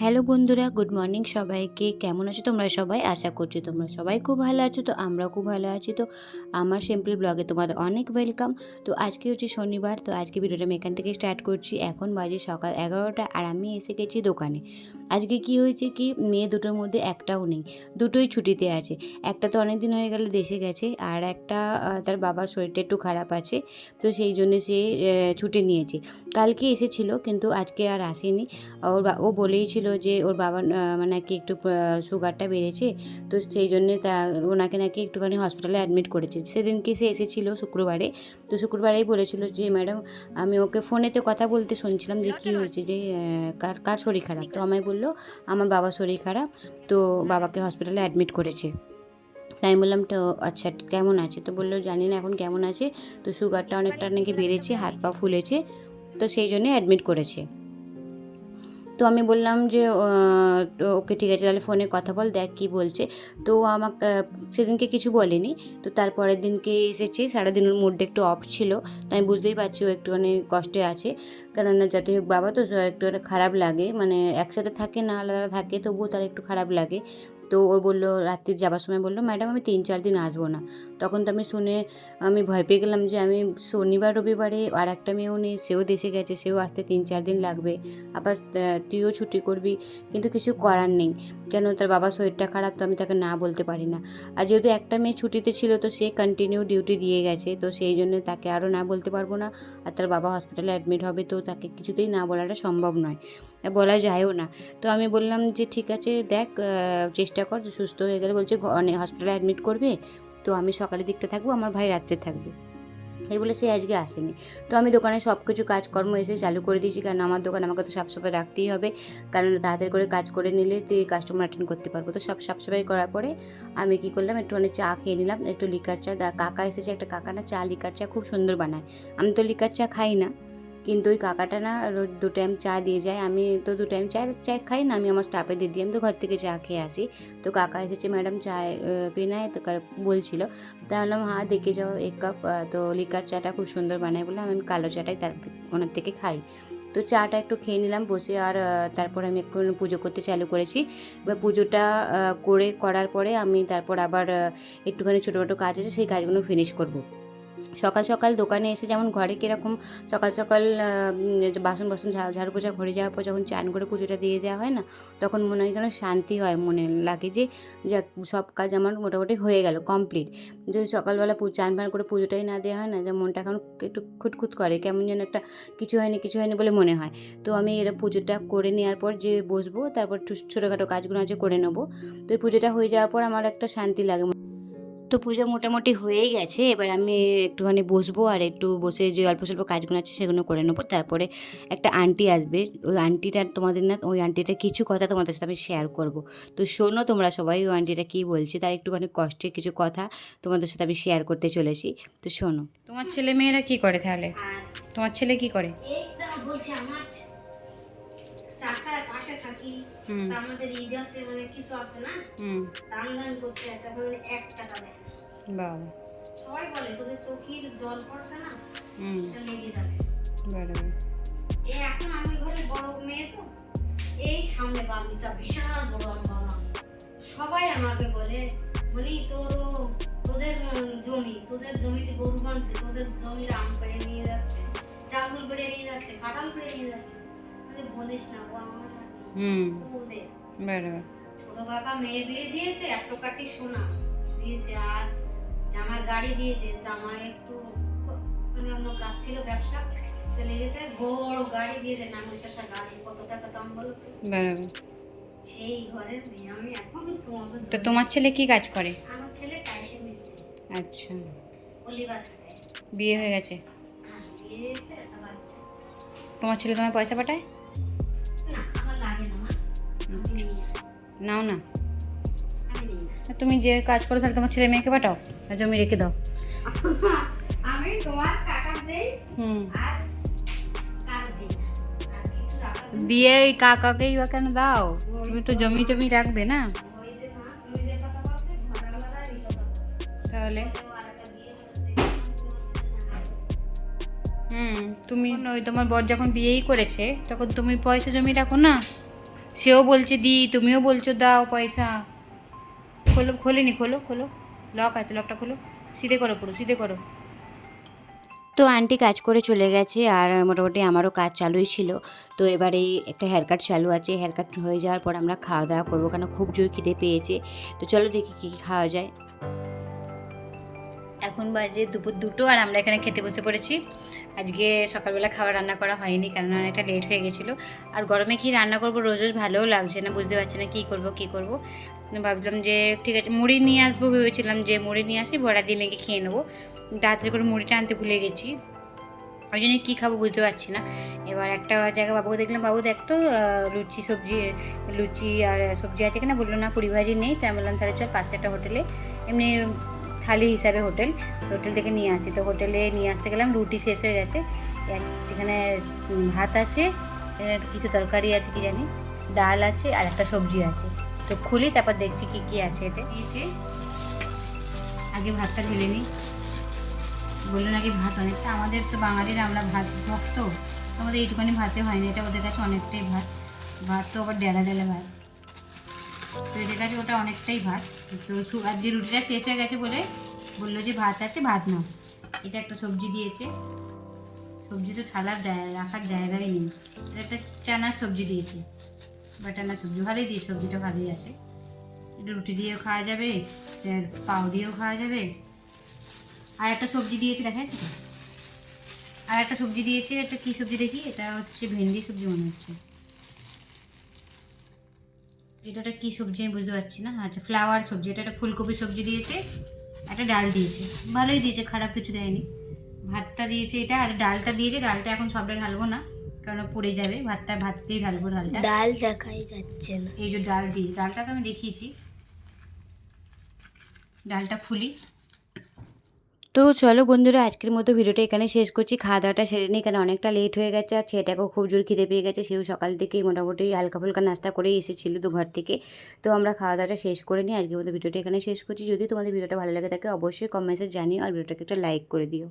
Hello বন্ধুরা, good morning সবাইকে। কেমন আছো তোমরা সবাই? আশা করছি তোমরা সবাই খুব ভালো আছো। তো আমরাও খুব ভালো আছি। তো আমার সিম্পল ব্লগে তোমাদের অনেক ওয়েলকাম তো আজকে হচ্ছে শনিবার, তো আজকে ভিডিওটা আমি এখান থেকে স্টার্ট করছি। এখন বাজে সকাল এগারোটা আর আমি এসে গেছি দোকানে। আজকে কি হয়েছে কি, মেয়ে দুটোর মধ্যে একটাও নেই। দুটোই ছুটিতে আছে। একটা তো অনেক দিন হয়ে গেল দেশে গেছে আর একটা তার বাবার শরীরটা একটু খারাপ আছে। তো সেই জন্য সে ছুটি নিয়েছে। কালকে এসেছিল কিন্তু আজকে আর আসেনি। ওর ও বলেই ছিল যে ওর বাবার মানে নাকি একটু সুগারটা বেড়েছে, তো সেই জন্যে তা ওনাকে নাকি একটুখানি হসপিটালে অ্যাডমিট করেছে। সেদিনকে সে এসেছিল শুক্রবারে, তো শুক্রবারেই বলেছিল যে, ম্যাডাম, আমি ওকে ফোনেতে কথা বলতে শুনছিলাম যে, কী হয়েছে যে কার কার শরীর খারাপ? তো আমায় বলল, আমার বাবার শরীর খারাপ, তো বাবাকে হসপিটালে অ্যাডমিট করেছে। তাই বললাম, তো আচ্ছা কেমন আছে? তো বলল, জানি না এখন কেমন আছে, তো সুগারটা অনেকটা নাকি বেড়েছে হাত পা ফুলেছে, তো সেই জন্যে অ্যাডমিট করেছে। তো আমি বললাম যে ওকে ঠিক আছে, তাহলে ফোনে কথা বল, দেখ কী বলছে। তো আমাকে, সেদিনকে কিছু বলেনি। তো তারপরের দিনকে এসেছে সারাদিন ওর মুডটা একটু অফ ছিল। তো আমি বুঝতেই পারছি ও একটুখানি কষ্টে আছে। কেননা যাতে হোক বাবা তো, একটু খারাপ লাগে। মানে একসাথে থাকে না, আলাদা থাকে, তবুও তার একটু খারাপ লাগে। তো ও বলল রাত্রি যাবার সময় বলল, ম্যাডাম, আমি তিন চার দিন আসব না। তখন তো আমি শুনে আমি ভয় পেয়ে গেলাম যে আমি শনিবার, রবিবারে আর একটা মেয়েও নেই, সেও দেশে গেছে, সেও আসতে তিন চার দিন লাগবে। আবার তুইও ছুটি করবি, কিন্তু কিছু করার নেই। কেন? তার বাবার শরীরটা খারাপ, তো আমি তাকে না বলতে পারি না। আর যেহেতু একটা মেয়ে ছুটিতে ছিল, তো সে কন্টিনিউ ডিউটি দিয়ে গেছে, তো সেই জন্য তাকে আরও না বলতে পারব না। আর তার বাবা হসপিটালে অ্যাডমিট হবে, তো তাকে কিছুতেই না বলাটা সম্ভব নয়। বলা যায়ও না। তো আমি বললাম যে, ঠিক আছে, দেখ চেষ্টা কর সুস্থ হয়ে গেলে। বলছে অনেক হসপিটালে অ্যাডমিট করবে, তো আমি সকালের দিকটা থাকব, আমার ভাই রাত্রে থাকবে। এই বলে সে আজকে আসেনি। তো আমি দোকানে সব কিছু কাজকর্ম এসে চালু করে দিয়েছি, কারণ আমার দোকান আমাকে তো সাফসাফাই রাখতেই হবে, কারণ তাড়াতাড়ি করে কাজ করে নিলে কাস্টমার অ্যাটেন্ড করতে পারব। তো সব সাফসাফাই করার পরে আমি কি করলাম একটুখানি চা খেয়ে নিলাম, একটু লিকার চা কাকা এসেছে, একটা কাকা না, চা লিকার চা খুব সুন্দর বানায়। আমি তো লিকার চা খাই না। কিন্তু ওই কাকাটা না রোজ দু টাইম চা দিয়ে যায়। আমি তো দু টাইম চা চা খাই না, আমি আমার স্টাফে দিয়ে দিই। আমি তো ঘর থেকে চা খেয়ে আসি। তো কাকা এসেছে ম্যাডাম চা পিনায় তো বলছিল। তা বললাম হ্যাঁ দেখে যাও এক কাপ। তো লিকার চাটা খুব সুন্দর বানায় বলে আমি কালো চাটাই তার ওনার থেকে খাই। তো চাটা একটু খেয়ে নিলাম, বসে আর তারপর আমি একটু পুজো করতে চালু করেছি। এবার পুজোটা করে, করার পরে আমি তারপর আবার একটুখানি ছোটো ছোটো কাজ আছে, সেই কাজগুলো ফিনিশ করব। সকাল সকাল দোকানে এসে যেমন ঘরে কীরকম সকাল সকাল বাসন বাসন ঝাড়ু পোছা ঘরে যাওয়ার পর যখন চান করে পুজোটা দিয়ে দেওয়া হয় না, তখন মনে হয় যেন শান্তি হয়, মনে লাগে যে সব কাজ আমার মোটামুটি হয়ে গেল কমপ্লিট যদি সকালবেলা চান পান করে পুজোটাই না দেওয়া হয় না, যে মনটা এখন একটু খুঁতখুত করে, কেমন যেন একটা কিছু হয়নি কিছু হয়নি বলে মনে হয়। তো আমি এরা পুজোটা করে নেওয়ার পর যে বসবো, তারপর ছোটোখাটো কাজগুলো আছে, করে নেব। তো এই পুজোটা হয়ে যাওয়ার পর আমার একটা শান্তি লাগে। তো পুজো মোটামুটি হয়েই গেছে। এবার আমি একটুখানি বসবো আর একটু বসে যে অল্প স্বল্প কাজগুলো আছে সেগুলো করে নেব। তারপরে একটা আন্টি আসবে। ওই আন্টিটার তোমাদের না ওই আন্টিটার কিছু কথা তোমাদের সাথে আমি শেয়ার করব। তো শোনো তোমরা সবাই ওই আন্টিটা কী বলছে তার একটুখানি কষ্টের কিছু কথা তোমাদের সাথে আমি শেয়ার করতে চলেছি। তো শোনো। তোমার ছেলে মেয়েরা কি করে তাহলে? তোমার ছেলে কি করে? আমার তা আমাদের ঈদ আছে মানে কিছু আছে না? দান দান করতে তখন এক টাকা দেয়। বাবা সবাই বলে তোদের চোখের জল পড়ছে না? লেগে যাবে। বরাবর এই এখন আমি ঘরে বড় মেয়ে তো। এই সামনে বাগিচা বিশাল বড় আম বাগান সবাই আমাকে বলে বলি তোর তোদের জমি তোদের জমিতে গরু বানছে তোদের জমির আম পেড়ে নিয়ে যাচ্ছে চাউল পেড়ে নিয়ে যাচ্ছে কাঁঠাল পেড়ে নিয়ে যাচ্ছে। বলে, বলিস না ও আমার হুম। ওদের বরাবর ছোট কাকা মেয়ে বিয়ে দিয়েছে এত কাটি সোনা। দিয়েছে আর জামার গাড়ি দিয়েছে জামা একটু মানে অন্য কাজ ছিল ব্যবসা। চলে গেছে বড় গাড়ি দিয়েছে নাঙ্গল চাষা গাড়ি। কত টাকা দাম বলো? বরাবর সেই ঘরের মেয়ে আমি এখন তো তোমার ছেলে কি কাজ করে? আমার ছেলে টাইসে মিস্ত্রি। আচ্ছা। অলিভার বিয়ে হয়ে গেছে? হ্যাঁ বিয়ে হয়েছে একটা বাচ্চা। তোমার ছেলে তোমায় পয়সা পাঠায়? নাও না। তুমি যে কাজ করো তাহলে তোমার ছেলে মেয়েকে পাঠাও জমি রেখে দাও। আমি তোমার টাকা দেই হুম। দিয়ে ওই কাকাকেই বা কেন দাও? তুমি তো জমি জমি রাখবে না। তাহলে? হুম তুমি ওই তোমার বর যখন বিয়েই করেছে তখন তুমি পয়সা জমি রাখো না? সেও বলছে দি তুমিও বলছো দাও পয়সা। খোলো খোলেনি খোলো খোলো। লক আছে লকটা খোলো। সিধে করো পুরো সিধে করো। তো আন্টি কাজ করে চলে গেছে আর মোটামুটি আমারও কাজ চালুই ছিল। তো এবারে একটা হেয়ার কাট চালু আছে। হেয়ার কাট হয়ে যাওয়ার পর আমরা খাওয়া দাওয়া করব কেন খুব জোর খিদে পেয়েছে। তো চলো দেখি কী কী খাওয়া যায়। এখন বাজে দুপুর দুটো আর আমরা এখানে খেতে বসে পড়েছি। আজকে সকালবেলা খাবার রান্না করা হয়নি কারণ অনেকটা লেট হয়ে গেছিল। আর গরমে কি রান্না করব রোজ রোজ ভালোও লাগছে না, বুঝতে পারছি না কী করব কী করব। ভাবলাম যে ঠিক আছে, মুড়ি নিয়ে আসব ভেবেছিলাম যে মুড়ি নিয়ে আসি, বড়া দিয়ে মেঘে খেয়ে নেব। তাড়াতাড়ি করে মুড়িটা আনতে ভুলে গেছি। ওই জন্য কী খাব বুঝতে পারছি না। এবার একটা জায়গায় বাবুকে দেখলাম, বাবু দেখতো লুচি সবজি, লুচি আর সবজি আছে কিনা? বলল, না, পুরি ভাজি নেই। তাই বললাম, তাহলে চল পাশে একটা হোটেলে। এমনি থালি হিসাবে হোটেল হোটেল থেকে নিয়ে আসি। তো হোটেলে নিয়ে আসতে গেলাম, রুটি শেষ হয়ে গেছে। যেখানে ভাত আছে কিছু তরকারি আছে, কি জানি, ডাল আছে আর একটা সবজি আছে। তো খুলি, তারপর দেখছি কি কি আছে এতে। দিয়েছি আগে ভাতটা ঢেলে নিই। বলল নাকি ভাত অনেকটা, আমাদের তো বাঙালির আমরা ভাত ভক্ত, আমাদের এইটুখানি ভাতে হয় না, এটা ওদের কাছে অনেকটাই ভাত। ভাত তো আবার ডেলা ডেলা ভাত। তো এদের কাছে ওটা অনেকটাই ভাত। তো সু- যে রুটিটা শেষ হয়ে গেছে বলে বলল যে ভাত আছে, ভাত নাও। এটা একটা সবজি দিয়েছে। সবজি তো থালার রাখার জায়গায় নেই। এটা একটা চানার সবজি দিয়েছে। বাটানা সবজি, ভালোই দিয়ে সবজিটা ভালোই আছে। এটা রুটি দিয়েও খাওয়া যাবে আর পাও দিয়েও খাওয়া যাবে। আর একটা সবজি দিয়েছে, দেখা যাচ্ছে আর একটা সবজি দিয়েছে এটা কী সবজি দেখি? এটা হচ্ছে ভেন্ডি সবজি মনে হচ্ছে। এটা কি সবজি আমি বুঝতে পারছি না। আচ্ছা ফ্লাওয়ার সবজি এটা একটা ফুলকপি সবজি দিয়েছে একটা ডাল দিয়েছে। ভালোই দিয়েছে খারাপ কিছু দেয়নি। ভাতটা দিয়েছে এটা আর ডালটা দিয়েছে ডালটা এখন সবটা ঢালবো না কারণ পড়ে যাবে। ভাতটা ভাত দিয়ে ঢালবো ডালটা। ডাল দেখাই যাচ্ছে না। এই যে ডাল দিই ডালটা তো আমি দেখিয়েছি। ডালটা খুলি তো চলো বন্ধুরা, আজকের মতো ভিডিওটা এখানে শেষ করছি। খাওয়া দাওয়াটা সেরে নিই কারণ অনেকটা লেট হয়ে গেছে আর ছেলেটাকেও খুব জোর খিদে পেয়ে গেছে। সেও সকাল থেকেই মোটামুটি হালকা ফুলকা নাস্তা করেই এসেছিল তো ঘর থেকে। তো আমরা খাওয়া দাওয়াটা শেষ করে নিই আজকের মতো ভিডিওটা এখানে শেষ করছি। যদি তোমাদের ভিডিওটা ভালো লাগে থাকে অবশ্যই কমেন্টসে জানিও আর ভিডিওটাকে একটা লাইক করে দিও।